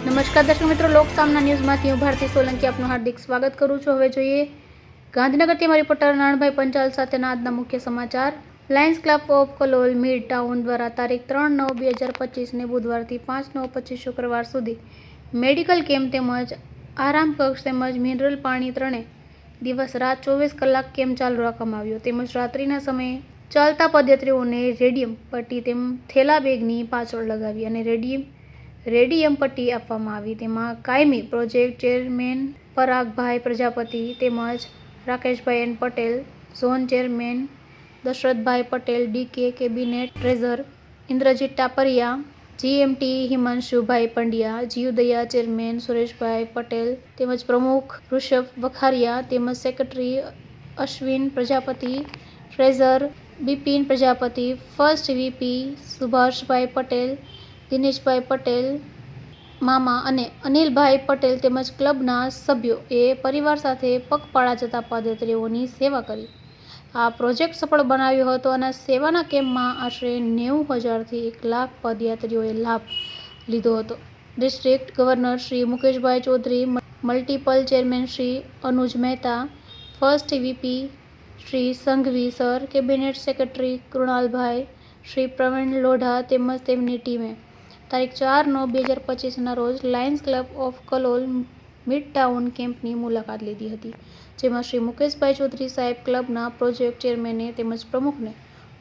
નમસ્કાર દર્શક મિત્રો, લોકસામના ન્યૂઝમાંથી હું ભારતી સોલંકી આપનું હાર્દિક સ્વાગત કરું છું. હવે જોઈએ ગાંધીનગરથી અમારી રિપોર્ટર નારણભાઈ પંચાલ સાથેના આજના મુખ્ય સમાચાર. Lions club of Kalol mid town દ્વારા તારીખ ત્રણ નવ બે હજાર પચીસને બુધવારથી પાંચ નવ પચીસ શુક્રવાર સુધી મેડિકલ કેમ્પ તેમજ આરામ કક્ષ તેમજ મિનરલ પાણી ત્રણે દિવસ રાત ચોવીસ કલાક કેમ્પ ચાલુ રાખવામાં આવ્યો. તેમજ રાત્રિના સમયે ચાલતા પદયાત્રીઓને રેડિયમ પટ્ટી તેમ થેલા બેગની પાછળ લગાવી અને રેડિયમ રેડિયમ પટ્ટી આપવામાં આવી. તેમાં કાયમી પ્રોજેક્ટ ચેરમેન પરાગભાઈ પ્રજાપતિ તેમજ Rakeshbhai N Patel, zone chairman Dashrathbhai Patel, DK cabinet treasurer Indrajit Tapariya, GMT Himanshubhai Pandya જીવદયા ચેરમેન સુરેશભાઈ પટેલ તેમજ પ્રમુખ ઋષભ વખારિયા તેમજ secretary Ashwin Prajapati, treasurer Bipin Prajapati, first VP Subhashbhai Patel Dineshbhai Patel, મામા અને અનિલભાઈ પટેલ તેમજ ક્લબના સભ્યો એ પરિવાર સાથે પગપાળા જતા પદયાત્રીઓની સેવા કરી. આ પ્રોજેક્ટ સફળ બનાવ્યો હતો અને સેવાના કેમ્પમાં આશરે નેવું હજારથી એક લાખ પદયાત્રીઓએ લાભ લીધો હતો. District governor Shri Mukeshbhai Chaudhary multiple chairman Shri Anuj Mehta, first VP Shri Sanghvi sir, cabinet secretary Krunalbhai, Shri Pravin Lodha તેમજ તેમની ટીમે તારીખ ચાર નવ બે હજાર પચીસના રોજ lions club of Kalol mid town કેમ્પની મુલાકાત લીધી હતી, જેમાં શ્રી મુકેશભાઈ ચૌધરી સાહેબ ક્લબના પ્રોજેક્ટ ચેરમેને તેમજ પ્રમુખને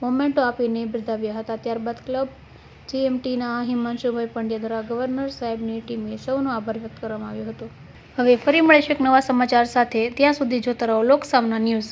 મોમેન્ટો આપીને બિરદાવ્યા હતા. ત્યારબાદ ક્લબ જીએમટીના હિમાંશુભાઈ પંડ્યા દ્વારા ગવર્નર સાહેબની ટીમે સૌનો આભાર વ્યક્ત કરવામાં આવ્યો હતો. હવે ફરી મળીશું એક નવા સમાચાર સાથે. ત્યાં સુધી જોતા રહો લોકસામના ન્યૂઝ.